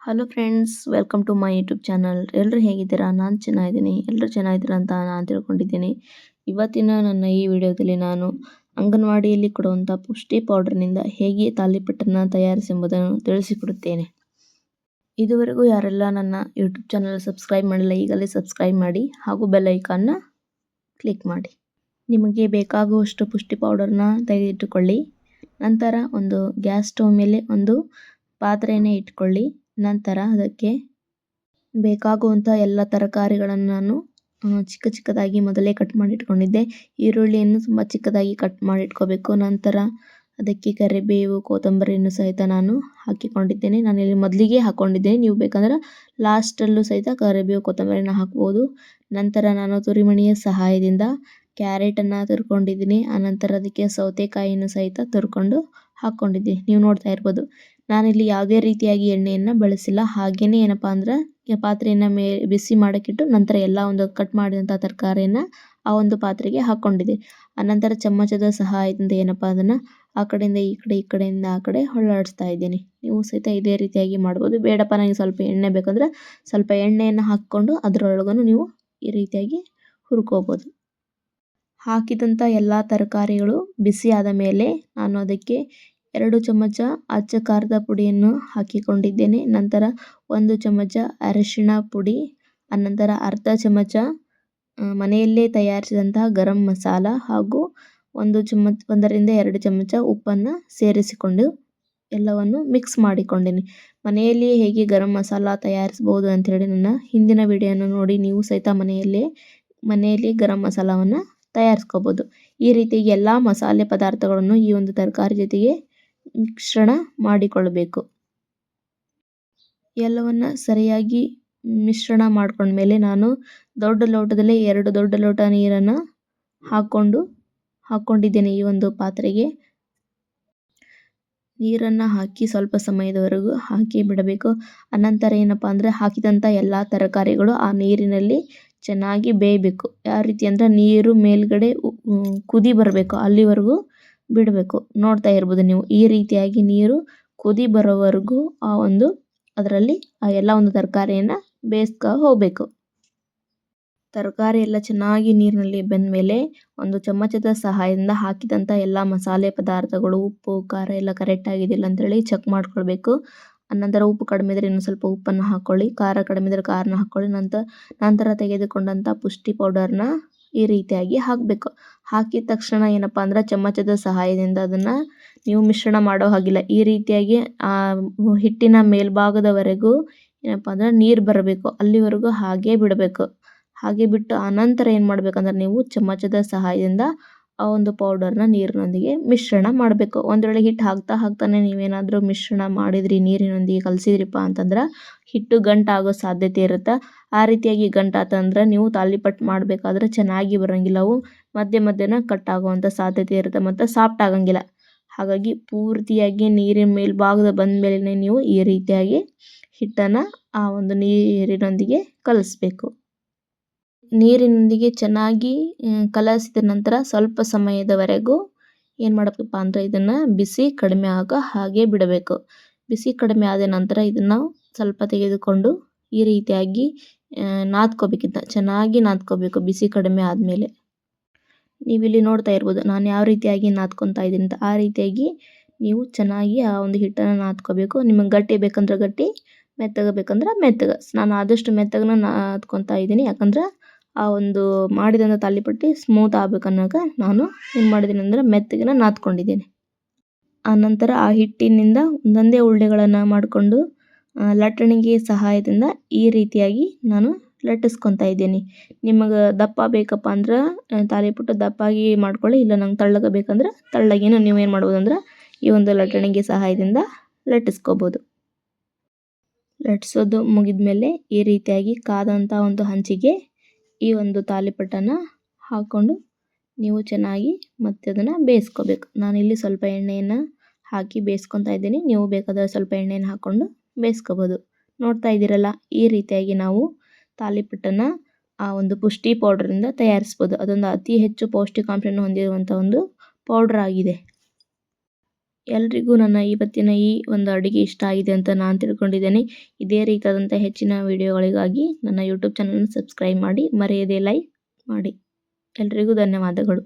Hello friends welcome to my YouTube channel ಎಲ್ಲರೂ ಹೇಗಿದ್ದೀರಾ? ನಾನು ಚೆನ್ನಾಗಿದ್ದೀನಿ. ಎಲ್ಲರೂ ಚೆನ್ನಾಗಿದ್ದೀರಾ ಅಂತ ನಾನು ತಿಳ್ಕೊಂಡಿದ್ದೀನಿ. ಇವತ್ತಿನ ನನ್ನ ಈ ವಿಡಿಯೋದಲ್ಲಿ ನಾನು ಅಂಗನವಾಡಿಯಲ್ಲಿ ಕೊಡುವಂಥ ಪುಷ್ಟಿ ಪೌಡರ್ನಿಂದ ಹೇಗೆ ತಾಲಿಪಟ್ಟನ್ನು ತಯಾರಿಸೆಂಬುದನ್ನು ತಿಳಿಸಿಕೊಡುತ್ತೇನೆ. ಇದುವರೆಗೂ ಯಾರೆಲ್ಲ ನನ್ನ ಯೂಟ್ಯೂಬ್ ಚಾನಲ್ ಸಬ್ಸ್ಕ್ರೈಬ್ ಮಾಡಿಲ್ಲ, ಈಗಲೇ ಸಬ್ಸ್ಕ್ರೈಬ್ ಮಾಡಿ ಹಾಗೂ ಬೆಲ್ ಐಕಾನ್ನ ಕ್ಲಿಕ್ ಮಾಡಿ. ನಿಮಗೆ ಬೇಕಾಗುವಷ್ಟು ಪುಷ್ಟಿ ಪೌಡರ್ನ ತೆಗೆದಿಟ್ಟುಕೊಳ್ಳಿ. ನಂತರ ಒಂದು ಗ್ಯಾಸ್ ಸ್ಟವ್ ಮೇಲೆ ಒಂದು ಪಾತ್ರೆಯನ್ನು ಇಟ್ಕೊಳ್ಳಿ. ನಂತರ ಅದಕ್ಕೆ ಬೇಕಾಗುವಂಥ ಎಲ್ಲ ತರಕಾರಿಗಳನ್ನು ನಾನು ಚಿಕ್ಕ ಚಿಕ್ಕದಾಗಿ ಮೊದಲೇ ಕಟ್ ಮಾಡಿ ಇಟ್ಕೊಂಡಿದ್ದೆ ಈರುಳ್ಳಿಯನ್ನು ತುಂಬ ಚಿಕ್ಕದಾಗಿ ಕಟ್ ಮಾಡಿ ಇಟ್ಕೋಬೇಕು ನಂತರ ಅದಕ್ಕೆ ಕರಿಬೇವು, ಕೊತ್ತಂಬರಿಯನ್ನು ಸಹಿತ ನಾನು ಹಾಕಿಕೊಂಡಿದ್ದೇನೆ. ನಾನಿಲ್ಲಿ ಮೊದಲಿಗೆ ಹಾಕ್ಕೊಂಡಿದ್ದೇನೆ ನೀವು ಬೇಕಂದ್ರೆ ಲಾಸ್ಟಲ್ಲೂ ಸಹಿತ ಕರಿಬೇವು, ಕೊತ್ತಂಬರಿನ ಹಾಕ್ಬೋದು. ನಂತರ ನಾನು ತುರಿಮಣಿಯ ಸಹಾಯದಿಂದ ಕ್ಯಾರೆಟನ್ನು ತುರ್ಕೊಂಡಿದ್ದೀನಿ. ಆನಂತರ ಅದಕ್ಕೆ ಸೌತೆಕಾಯಿಯನ್ನು ಸಹಿತ ತುರ್ಕೊಂಡು ಹಾಕ್ಕೊಂಡಿದ್ದೀನಿ ನೀವು ನೋಡ್ತಾ ಇರ್ಬೋದು. ನಾನಿಲ್ಲಿ ಯಾವುದೇ ರೀತಿಯಾಗಿ ಎಣ್ಣೆಯನ್ನು ಬಳಸಿಲ್ಲ. ಹಾಗೆಯೇ ಏನಪ್ಪ ಅಂದ್ರೆ ಪಾತ್ರೆಯನ್ನು ಮೇ, ಬಿಸಿ ಮಾಡೋಕ್ಕಿಟ್ಟು ನಂತರ ಎಲ್ಲ ಒಂದು ಕಟ್ ಮಾಡಿದಂಥ ತರಕಾರಿಯನ್ನು ಆ ಒಂದು ಪಾತ್ರೆಗೆ ಹಾಕ್ಕೊಂಡಿದ್ದೆ ಆನಂತರ ಚಮಚದ ಸಹಾಯದಿಂದ ಏನಪ್ಪ ಅದನ್ನು ಆ ಕಡೆಯಿಂದ ಈ ಕಡೆ, ಈ ಕಡೆಯಿಂದ ಆ ಕಡೆ ಹೊಳ್ಳಾಡಿಸ್ತಾ ಇದ್ದೀನಿ. ನೀವು ಸಹಿತ ಇದೇ ರೀತಿಯಾಗಿ ಮಾಡ್ಬೋದು. ಬೇಡಪ್ಪ ನನಗೆ ಸ್ವಲ್ಪ ಎಣ್ಣೆ ಬೇಕಂದ್ರೆ ಸ್ವಲ್ಪ ಎಣ್ಣೆಯನ್ನು ಹಾಕ್ಕೊಂಡು ಅದರೊಳಗೂ ನೀವು ಈ ರೀತಿಯಾಗಿ ಹುರ್ಕೋಬೋದು. ಹಾಕಿದಂಥ ಎಲ್ಲ ತರಕಾರಿಗಳು ಬಿಸಿ ಆದ ಮೇಲೆ ನಾನು ಅದಕ್ಕೆ ಎರಡು ಚಮಚ ಅಚ್ಚ ಖಾರದ ಪುಡಿಯನ್ನು ಹಾಕಿಕೊಂಡಿದ್ದೇನೆ. ನಂತರ ಒಂದು ಚಮಚ ಅರಿಶಿಣ ಪುಡಿ, ಅನಂತರ ಅರ್ಧ ಚಮಚ ಮನೆಯಲ್ಲೇ ತಯಾರಿಸಿದಂತಹ ಗರಂ ಮಸಾಲ ಹಾಗೂ ಒಂದು ಚಮಚ, ಒಂದರಿಂದ ಎರಡು ಚಮಚ ಉಪ್ಪನ್ನು ಸೇರಿಸಿಕೊಂಡು ಎಲ್ಲವನ್ನು ಮಿಕ್ಸ್ ಮಾಡಿಕೊಂಡಿನಿ. ಮನೆಯಲ್ಲಿಯೇ ಹೇಗೆ ಗರಂ ಮಸಾಲ ತಯಾರಿಸ್ಬೋದು ಅಂಥೇಳಿ ನನ್ನ ಹಿಂದಿನ ವಿಡಿಯೋನ ನೋಡಿ ನೀವು ಸಹಿತ ಮನೆಯಲ್ಲೇ, ಮನೆಯಲ್ಲಿ ಗರಂ ಮಸಾಲವನ್ನು ತಯಾರಿಸ್ಕೋಬೋದು. ಈ ರೀತಿ ಎಲ್ಲ ಮಸಾಲೆ ಪದಾರ್ಥಗಳನ್ನು ಈ ಒಂದು ತರಕಾರಿ ಜೊತೆಗೆ ಮಿಶ್ರಣ ಮಾಡಿಕೊಳ್ಳಬೇಕು ಎಲ್ಲವನ್ನ ಸರಿಯಾಗಿ ಮಿಶ್ರಣ ಮಾಡ್ಕೊಂಡ್ಮೇಲೆ ನಾನು ದೊಡ್ಡ ಲೋಟದಲ್ಲಿ ಎರಡು ದೊಡ್ಡ ಲೋಟ ನೀರನ್ನು ಹಾಕ್ಕೊಂಡು, ಹಾಕ್ಕೊಂಡಿದ್ದೇನೆ ಈ ಒಂದು ಪಾತ್ರೆಗೆ. ನೀರನ್ನು ಹಾಕಿ ಸ್ವಲ್ಪ ಸಮಯದವರೆಗೂ ಹಾಕಿ ಬಿಡಬೇಕು. ಅನಂತರ ಏನಪ್ಪ ಅಂದರೆ ಹಾಕಿದಂಥ ಎಲ್ಲ ತರಕಾರಿಗಳು ಆ ನೀರಿನಲ್ಲಿ ಚೆನ್ನಾಗಿ ಬೇಯಬೇಕು. ಯಾವ ರೀತಿ ಅಂದರೆ ನೀರು ಮೇಲ್ಗಡೆ ಕುದಿ ಬರಬೇಕು, ಅಲ್ಲಿವರೆಗೂ ಬಿಡಬೇಕು. ನೋಡ್ತಾ ಇರ್ಬೋದು ನೀವು, ಈ ರೀತಿಯಾಗಿ ನೀರು ಕುದಿ ಬರೋವರೆಗೂ ಆ ಒಂದು, ಅದರಲ್ಲಿ ಆ ಎಲ್ಲ ಒಂದು ತರಕಾರಿಯನ್ನು ಬೇಯಿಸ್ಕೊ ಹೋಗಬೇಕು. ತರಕಾರಿ ಎಲ್ಲ ಚೆನ್ನಾಗಿ ನೀರಿನಲ್ಲಿ ಬೆಂದ ಮೇಲೆ ಒಂದು ಚಮಚದ ಸಹಾಯದಿಂದ ಹಾಕಿದಂಥ ಎಲ್ಲ ಮಸಾಲೆ ಪದಾರ್ಥಗಳು, ಉಪ್ಪು, ಖಾರ ಎಲ್ಲ ಕರೆಕ್ಟ್ ಆಗಿದೆಯಲ್ಲ ಅಂತೇಳಿ ಚೆಕ್ ಮಾಡ್ಕೊಳ್ಬೇಕು. ನಂತರ ಉಪ್ಪು ಕಡಿಮೆ ಇದ್ದರೆ ಇನ್ನೂ ಸ್ವಲ್ಪ ಉಪ್ಪನ್ನು ಹಾಕ್ಕೊಳ್ಳಿ ಖಾರ ಕಡಿಮೆ ಇದ್ರೆ ಖಾರನ ಹಾಕ್ಕೊಳ್ಳಿ ನಂತರ ನಂತರ ತೆಗೆದುಕೊಂಡಂಥ ಪುಷ್ಟಿ ಪೌಡರ್ನ ಈ ರೀತಿಯಾಗಿ ಹಾಕಬೇಕು. ಹಾಕಿದ ತಕ್ಷಣ ಏನಪ್ಪ ಅಂದ್ರೆ ಚಮಚದ ಸಹಾಯದಿಂದ ಅದನ್ನು ನೀವು ಮಿಶ್ರಣ ಮಾಡೋ ಹಾಗಿಲ್ಲ. ಈ ರೀತಿಯಾಗಿ ಹಿಟ್ಟಿನ ಮೇಲ್ಭಾಗದವರೆಗೂ ಏನಪ್ಪ ಅಂದ್ರೆ ನೀರು ಬರಬೇಕು. ಅಲ್ಲಿವರೆಗೂ ಹಾಗೇ ಬಿಡಬೇಕು. ಹಾಗೆ ಬಿಟ್ಟು ಆನಂತರ ಏನು ಮಾಡ್ಬೇಕಂದ್ರೆ ನೀವು ಚಮಚದ ಸಹಾಯದಿಂದ ಆ ಒಂದು ಪೌಡರ್ನ ನೀರಿನೊಂದಿಗೆ ಮಿಶ್ರಣ ಮಾಡಬೇಕು. ಒಂದು ವೇಳೆ ಹಿಟ್ಟು ಹಾಕ್ತಾ ಹಾಕ್ತಾನೆ ನೀವೇನಾದರೂ ಮಿಶ್ರಣ ಮಾಡಿದ್ರಿ, ನೀರಿನೊಂದಿಗೆ ಕಲಸಿದ್ರಿಪ್ಪ ಅಂತಂದ್ರೆ ಹಿಟ್ಟು ಗಂಟಾಗೋ ಸಾಧ್ಯತೆ ಇರುತ್ತೆ. ಆ ರೀತಿಯಾಗಿ ಗಂಟಾತಂದ್ರೆ ನೀವು ತಾಲಿಪಟ್ಟು ಮಾಡಬೇಕಾದ್ರೆ ಚೆನ್ನಾಗಿ ಬರೋಂಗಿಲ್ಲ. ಅವು ಮಧ್ಯೆ ಮಧ್ಯನ ಕಟ್ ಆಗುವಂಥ ಸಾಧ್ಯತೆ ಇರುತ್ತೆ ಮತ್ತು ಸಾಫ್ಟ್ ಆಗಂಗಿಲ್ಲ. ಹಾಗಾಗಿ ಪೂರ್ತಿಯಾಗಿ ನೀರಿನ ಮೇಲ್ಭಾಗದ ಬಂದ ಮೇಲೆ ನೀವು ಈ ರೀತಿಯಾಗಿ ಹಿಟ್ಟನ್ನು ಆ ಒಂದು ನೀರಿನೊಂದಿಗೆ ಕಲಿಸ್ಬೇಕು. ನೀರಿನೊಂದಿಗೆ ಚೆನ್ನಾಗಿ ಕಲಸಿದ ನಂತರ ಸ್ವಲ್ಪ ಸಮಯದವರೆಗೂ ಏನು ಮಾಡಬೇಕಪ್ಪ ಅಂದರೆ ಇದನ್ನು ಬಿಸಿ ಕಡಿಮೆ ಆಗೋ ಹಾಗೆ ಬಿಡಬೇಕು. ಬಿಸಿ ಕಡಿಮೆ ಆದ ನಂತರ ಇದನ್ನು ಸ್ವಲ್ಪ ತೆಗೆದುಕೊಂಡು ಈ ರೀತಿಯಾಗಿ ನಾದ್ಕೋಬೇಕಿಂತ, ಚೆನ್ನಾಗಿ ನಾದ್ಕೋಬೇಕು ಬಿಸಿ ಕಡಿಮೆ ಆದಮೇಲೆ. ನೀವಿಲ್ಲಿ ನೋಡ್ತಾ ಇರ್ಬೋದು, ನಾನು ಯಾವ ರೀತಿಯಾಗಿ ನಾದ್ಕೊತಾ ಇದ್ದೀನಿ ಅಂತ. ಆ ರೀತಿಯಾಗಿ ನೀವು ಚೆನ್ನಾಗಿ ಆ ಒಂದು ಹಿಟ್ಟನ್ನು ನಾದ್ಕೋಬೇಕು. ನಿಮಗೆ ಗಟ್ಟಿ ಬೇಕಂದ್ರೆ ಗಟ್ಟಿ, ಮೆತ್ತಗೆ ಬೇಕಂದ್ರೆ ಮೆತ್ತಗೆ. ನಾನು ಆದಷ್ಟು ಮೆತ್ತಗನ್ನ ನಾದ್ಕೊತಾ ಇದ್ದೀನಿ. ಯಾಕಂದ್ರೆ ಆ ಒಂದು ಮಾಡಿದಂಥ ತಾಲಿಪಟ್ಟಿ ಸ್ಮೂತ್ ಆಗ್ಬೇಕನ್ನೋಕ ನಾನು ಏನು ಮಾಡಿದ್ದೀನಿ ಅಂದರೆ ಮೆತ್ತಗಿನ ನಾದ್ಕೊಂಡಿದ್ದೀನಿ. ಆನಂತರ ಆ ಹಿಟ್ಟಿನಿಂದ ಒಂದೊಂದೇ ಉಳ್ಳೆಗಳನ್ನು ಮಾಡಿಕೊಂಡು ಲಟ್ಟಣಿಗೆ ಸಹಾಯದಿಂದ ಈ ರೀತಿಯಾಗಿ ನಾನು ಲಟ್ಟಿಸ್ಕೊತಾ ಇದ್ದೀನಿ. ನಿಮಗೆ ದಪ್ಪ ಬೇಕಪ್ಪ ಅಂದ್ರೆ ತಾಲಿಪಟ್ಟು ದಪ್ಪಾಗಿ ಮಾಡ್ಕೊಳ್ಳಿ, ಇಲ್ಲ ನಂಗೆ ತಳ್ಳಗೆ ಬೇಕಂದ್ರೆ ತಳ್ಳಗೇನು ನೀವು ಏನು ಮಾಡ್ಬೋದು ಅಂದ್ರೆ ಈ ಒಂದು ಲಟ್ಟಣಿಗೆ ಸಹಾಯದಿಂದ ಲಟ್ಟಿಸ್ಕೋಬೋದು. ಲಟ್ಟಿಸೋದು ಮುಗಿದ ಮೇಲೆ ಈ ರೀತಿಯಾಗಿ ಕಾದಂಥ ಒಂದು ಹಂಚಿಗೆ ಈ ಒಂದು ತಾಲಿಪಟ್ಟನ್ನು ಹಾಕ್ಕೊಂಡು ನೀವು ಚೆನ್ನಾಗಿ ಮತ್ತೆ ಅದನ್ನು ಬೇಯಿಸ್ಕೋಬೇಕು. ನಾನಿಲ್ಲಿ ಸ್ವಲ್ಪ ಎಣ್ಣೆಯನ್ನು ಹಾಕಿ ಬೇಯಿಸ್ಕೊತಾ ಇದ್ದೀನಿ. ನೀವು ಬೇಕಾದರೆ ಸ್ವಲ್ಪ ಎಣ್ಣೆಯನ್ನು ಹಾಕ್ಕೊಂಡು ಬೇಯಿಸ್ಕೋಬೋದು. ನೋಡ್ತಾ ಇದ್ದೀರಲ್ಲ, ಈ ರೀತಿಯಾಗಿ ನಾವು ತಾಲಿಪಟ್ಟನ್ನು ಆ ಒಂದು ಪುಷ್ಟಿ ಪೌಡ್ರಿಂದ ತಯಾರಿಸ್ಬೋದು. ಅದೊಂದು ಅತಿ ಹೆಚ್ಚು ಪೌಷ್ಟಿಕಾಂಶವನ್ನು ಹೊಂದಿರುವಂಥ ಒಂದು ಪೌಡ್ರ್ ಆಗಿದೆ. ಎಲ್ರಿಗೂ ನನ್ನ ಇವತ್ತಿನ ಈ ಒಂದು ಅಡುಗೆ ಇಷ್ಟ ಆಗಿದೆ ಅಂತ ನಾನು ತಿಳ್ಕೊಂಡಿದ್ದೇನೆ. ಇದೇ ರೀತಿಯಾದಂಥ ಹೆಚ್ಚಿನ ವಿಡಿಯೋಗಳಿಗಾಗಿ ನನ್ನ ಯೂಟ್ಯೂಬ್ ಚಾನಲ್ನ ಸಬ್ಸ್ಕ್ರೈಬ್ ಮಾಡಿ, ಮರೆಯದೇ ಲೈಕ್ ಮಾಡಿ. ಎಲ್ರಿಗೂ ಧನ್ಯವಾದಗಳು.